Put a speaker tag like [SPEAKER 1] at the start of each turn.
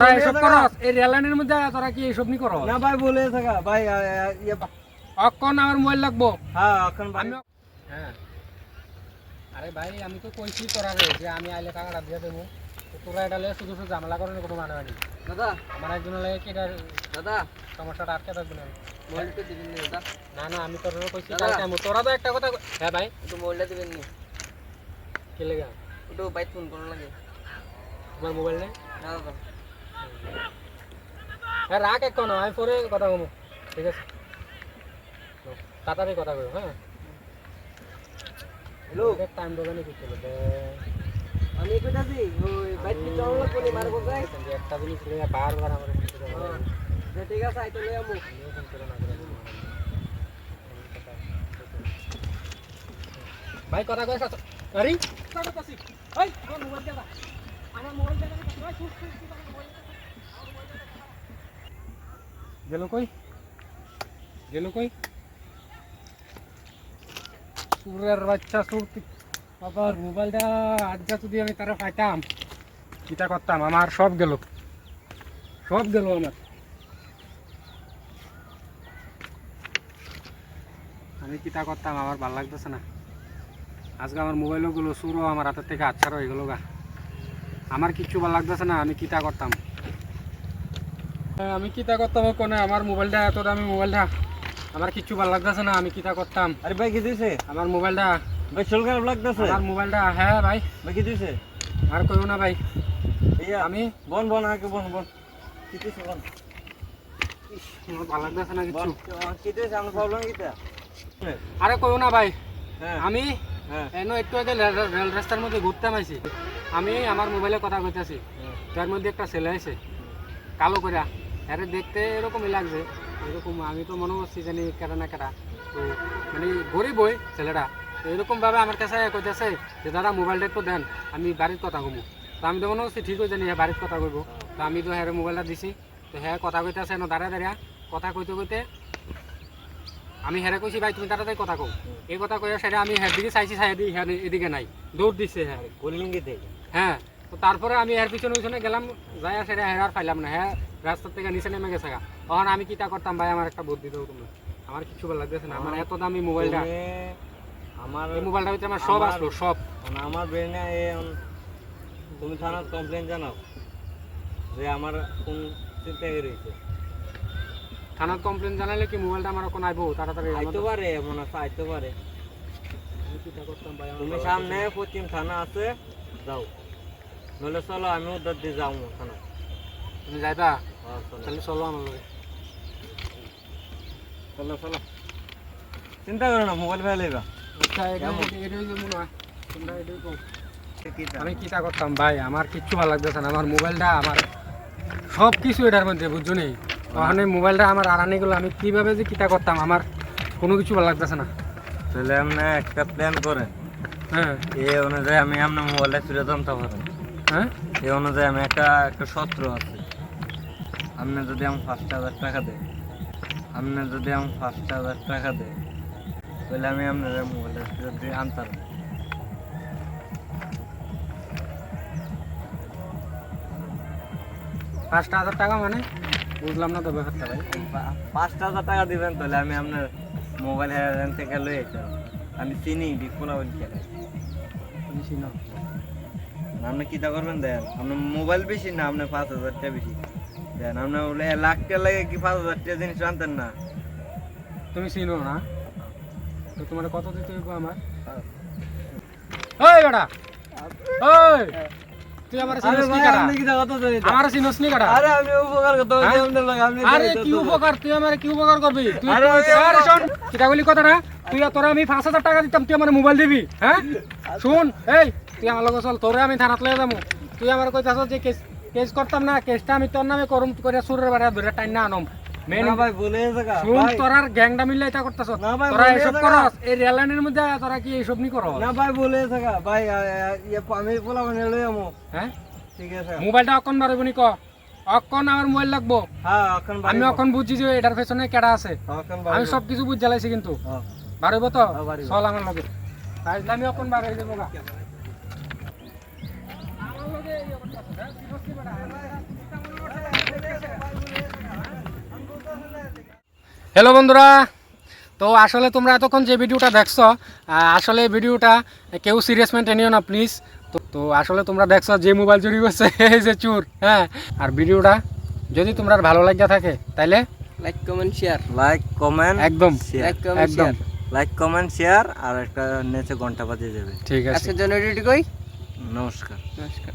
[SPEAKER 1] এসব করস এই রেল মধ্যে তোরা কি এইসব নি করস?
[SPEAKER 2] না ভাই বলে থাকা। ভাই আ, আ, ইয়ে
[SPEAKER 1] অক্ষণ আমার মোবাইল লাগবো।
[SPEAKER 2] হ্যাঁ ভাই।
[SPEAKER 1] আমি হ্যাঁ। আরে ভাই আমি তো কইছি তোরা যে আমি আইলে টাকাটা দিয়ে দেবো। তোরা এটা লেগে শুধু শুধু ঝামেলা করেন কোনো মানে হয়নি।
[SPEAKER 2] দাদা।
[SPEAKER 1] আমার একজনের লাগে কি এটা
[SPEAKER 2] দাদা।
[SPEAKER 1] সমস্যাটা আটকে থাকবে না।
[SPEAKER 2] মোবাইলটা দিবেন নি দাদা।
[SPEAKER 1] না না আমি তোর কইছি। কালকে তোরা তো একটা কথা হ্যাঁ ভাই।
[SPEAKER 2] একটু মোবাইলটা দিবেন নি।
[SPEAKER 1] কে লেগে?
[SPEAKER 2] বাইক ফোন করার লাগে।
[SPEAKER 1] তোমার মোবাইল নেই?
[SPEAKER 2] না দাদা।
[SPEAKER 1] হ্যাঁ রাখ এক কোনো আমি পরে কথা কমো ঠিক আছে? তাড়াতাড়ি কথা কইো হ্যাঁ?
[SPEAKER 2] হ্যালো?
[SPEAKER 1] টাইম দোকানে কি চলে
[SPEAKER 2] আমি একটু যাচ্ছি ওই বাইক চালানো লাগবে মারবো যাই
[SPEAKER 1] একটা জিনিস ছেড়ে বারবার আমার ফোন করে
[SPEAKER 2] যে ঠিক আছে আইতে লই আমু
[SPEAKER 1] ভাই কথা সাথে আরে? কথা কইছি ভাই আমার মোবাইল দাও আমার মোবাইল দাও ভাই শুট গেল কই? গেল কই? সুরের বাচ্চা সুরতি বাবার মোবাইলটা আজ যা যদি আমি তারা পাইতাম কিটা করতাম? আমার সব গেল। সব গেল আমার। আমি কিটা করতাম? আমার ভালো লাগতেছে না। আজকে আমার মোবাইলও গুলো, সুরও আমার হাতের থেকে আচ্ছার হয়ে গেল গা। আমার কিচ্ছু ভালো লাগতেছে না, আমি কিটা করতাম? আমি কিটা করতাম কোনে? আমার মোবাইলটা এত দামি মোবাইলটা। আমার কিচ্ছু ভালো লাগতেছে না আমি কিটা করতাম।
[SPEAKER 2] আরে ভাই কি দিছে?
[SPEAKER 1] আমার মোবাইলটা।
[SPEAKER 2] ভাই শোল খারাপ লাগতেছে?
[SPEAKER 1] আমার মোবাইলটা হ্যাঁ ভাই।
[SPEAKER 2] ভাই কি দিছে?
[SPEAKER 1] আর কইও না ভাই।
[SPEAKER 2] ইয়া
[SPEAKER 1] আমি
[SPEAKER 2] বন বন আগে বন বন কি দিছে বন
[SPEAKER 1] আমার ভালো লাগতেছে না কিচ্ছু।
[SPEAKER 2] কি দিছে? আমার প্রবলেম কিটা
[SPEAKER 1] আরে কইও না ভাই।
[SPEAKER 2] হ্যাঁ।
[SPEAKER 1] আমি
[SPEAKER 2] হ্যাঁ।
[SPEAKER 1] এনো একটু আগে রেল- রাস্তার মধ্যে ঘুরতে আইছি। আমি আমার মোবাইলে কথা কইতাছি। তার মধ্যে একটা ছেলে আছে কালো করে আরে দেখতে এরকমই লাগছে। এরকম আমি তো মনে করছি জানি কেটা না কেটা তো মানে গরিব হই ছেলেটা তো এরকম ভাবে আমার কাছে কইতেছে যে দাদা মোবাইলটা একটু দেন আমি বাড়ির কথা কমু। তো আমি তো মনে করছি ঠিক হয়ে জানি হ্যাঁ বাড়ির কথা কইব। তো আমি তো হ্যাঁ মোবাইলটা দিছি। তো হ্যাঁ কথা কইতেছে এনো দাঁড়া দাঁড়া কথা কইতে কইতে আমি হেরে কইছি ভাই তুমি তাড়াতাড়ি কথা কও। এই কথা কইয়া সেটা আমি হ্যাঁ দিকে চাইছি চাই দিই হ্যাঁ এদিকে নাই। দৌড় দিছে হ্যাঁ।
[SPEAKER 2] গলিঙ্গি থেকে
[SPEAKER 1] হ্যাঁ তো তারপরে আমি এর পিছনে পিছনে গেলাম যাই আর সেটা হেরার পাইলাম না। হ্যাঁ রাস্তার থেকে নিচে নেমে গেছে গা। তখন আমি কিটা করতাম ভাই? আমার একটা বুদ্ধি দাও তুমি আমার কিছু ভালো লাগতেছে না। আমার এত দামি মোবাইলটা।
[SPEAKER 2] আমার
[SPEAKER 1] এই মোবাইলটা ভিতরে আমার সব আসলো সব।
[SPEAKER 2] আমার ব্রেনে তুমি থানার কমপ্লেন জানাও যে আমার কোন চিন্তা রয়েছে
[SPEAKER 1] থানার কমপ্লেন জানালে কি মোবাইলটা আমার এখন আইবো? তাড়াতাড়ি
[SPEAKER 2] আইতে পারে মনে হয় আইতে পারে।
[SPEAKER 1] আমি কিটা করতাম ভাই?
[SPEAKER 2] তুমি সামনে পশ্চিম থানা আছে যাও। নইলে চলো আমি উদ্ধার দিয়ে যাও থানা।
[SPEAKER 1] তুমি যাইবা?
[SPEAKER 2] হ্যাঁ, চলো।
[SPEAKER 1] তাহলে চলো আমার লগে
[SPEAKER 2] চলো চলো। চিন্তা করো না মোবাইল ফেলে বা
[SPEAKER 1] এটা এটাই যে হয়। তোমরা এটাই কও। আমি কিটা করতাম? ভাই আমার কিচ্ছু ভালো লাগতেছে না। আমার মোবাইলটা আমার সব কিছু এটার মধ্যে বুঝছ নি? ওখানে মোবাইলটা আমার আড়ানি গুলো। আমি কীভাবে যে কিটা করতাম? আমার কোনো কিছু ভালো লাগতেছে না।
[SPEAKER 2] তাহলে আপনি একটা প্ল্যান করেন।
[SPEAKER 1] হ্যাঁ।
[SPEAKER 2] এই অনুযায়ী আমি আপনার মোবাইলটা ফিরে জানতে পারেন
[SPEAKER 1] হ্যাঁ?
[SPEAKER 2] এই অনুযায়ী আমি একটা একটা সত্র আছে। আপনি যদি আমি পাঁচ হাজার টাকা দেয় আপনি যদি আমি পাঁচ হাজার টাকা দেয় তাহলে আমি আপনার মোবাইলটা ফেরত দিয়ে আনতাম।
[SPEAKER 1] পাঁচটা হাজার টাকা মানে? বুঝলাম না তো ব্যাপারটা ভাই।
[SPEAKER 2] পা- পাঁচ হাজার টাকা দিবেন তাহলে আমি আপনার মোবাইল হ্যান্ড থেকে লই যেতাম আমি চিনি বিপুলা বলি খেলে
[SPEAKER 1] বেশি না।
[SPEAKER 2] আপনি কিতা করবেন দেন? আপনার মোবাইল বেশি না আপনার পাঁচ হাজার টাকা বেশি। দেন আপনার বলে লাখ টাকা লাগে কি পাঁচ হাজার টাকা জিনিস আনতেন না।
[SPEAKER 1] তুমি চিনো না? তো তোমার কত দিতে হইব আমার? ওই বেটা! ওই তুই আমার চিনোস নি কাটা? আমার চিনোস নি কাটা?
[SPEAKER 2] আরে আমি উপকার করতে
[SPEAKER 1] হ্যাঁ?
[SPEAKER 2] আপনি
[SPEAKER 1] আরে কি উপকার? তুই আমার কি উপকার করবি? তুই
[SPEAKER 2] আরে
[SPEAKER 1] তুই-
[SPEAKER 2] ভাই,
[SPEAKER 1] আরে শোন কিটা বলি কথাটা তুই তোরা আমি পাঁচ হাজার টাকা দিতাম তুই আমার মোবাইল দিবি হ্যাঁ? শুন এই তুই আমার লগে চল তোরে আমি থানাত লয়ে যাব। তুই আমার কইতাছ যে কেস কেস করতাম না কেসটা আমি তোর নামে করুম করে সুরের বাড়ি ধরে না আনম। মেন
[SPEAKER 2] না ভাই বলে
[SPEAKER 1] শুন
[SPEAKER 2] ভাই।
[SPEAKER 1] তোরার গ্যাংটা মিললে এটা করতেছ।
[SPEAKER 2] না ভাই,
[SPEAKER 1] তোরা এসব করস এই মধ্যে তোরা কি এইসব নি করস?
[SPEAKER 2] না ভাই বলে থাকা ভাই ইয়ে আমি বলা মানে লই আমো।
[SPEAKER 1] হ্যাঁ?
[SPEAKER 2] ঠিক আছে।
[SPEAKER 1] মোবাইলটা অকন বাড়বো নি ক? অকন আমার মোবাইল লাগবো।
[SPEAKER 2] হ্যাঁ
[SPEAKER 1] আমি অকন বুঝছি যে এটার পেছনে কেডা আছে। আমি সব কিছু বুঝ জ্বালাইছি কিন্তু।
[SPEAKER 2] হ্যাঁ।
[SPEAKER 1] বাড়িব তো?
[SPEAKER 2] হ্যাঁ,
[SPEAKER 1] চল আমার লগে। আমি অকন বাড়াই দেবো গা। হ্যালো বন্ধুরা। তো আসলে তোমরা এতক্ষণ যে ভিডিওটা দেখছ আসলে ভিডিওটা কেউ সিরিয়াস মেন্টে নিও না প্লিজ তো তো আসলে তোমরা দেখছ যে মোবাইল চুরি করছে এই যে চুর হ্যাঁ। আর ভিডিওটা যদি তোমরা ভালো লাগিয়া থাকে তাইলে
[SPEAKER 3] like comment share
[SPEAKER 2] like comment
[SPEAKER 1] একদম। একদম।
[SPEAKER 2] লাইক কমেন্ট শেয়ার আর একটা নেচে ঘণ্টা বাজিয়ে যাবে।
[SPEAKER 1] ঠিক আছে।
[SPEAKER 3] আজকের জন্য রেডি কই
[SPEAKER 2] নমস্কার।
[SPEAKER 3] নমস্কার।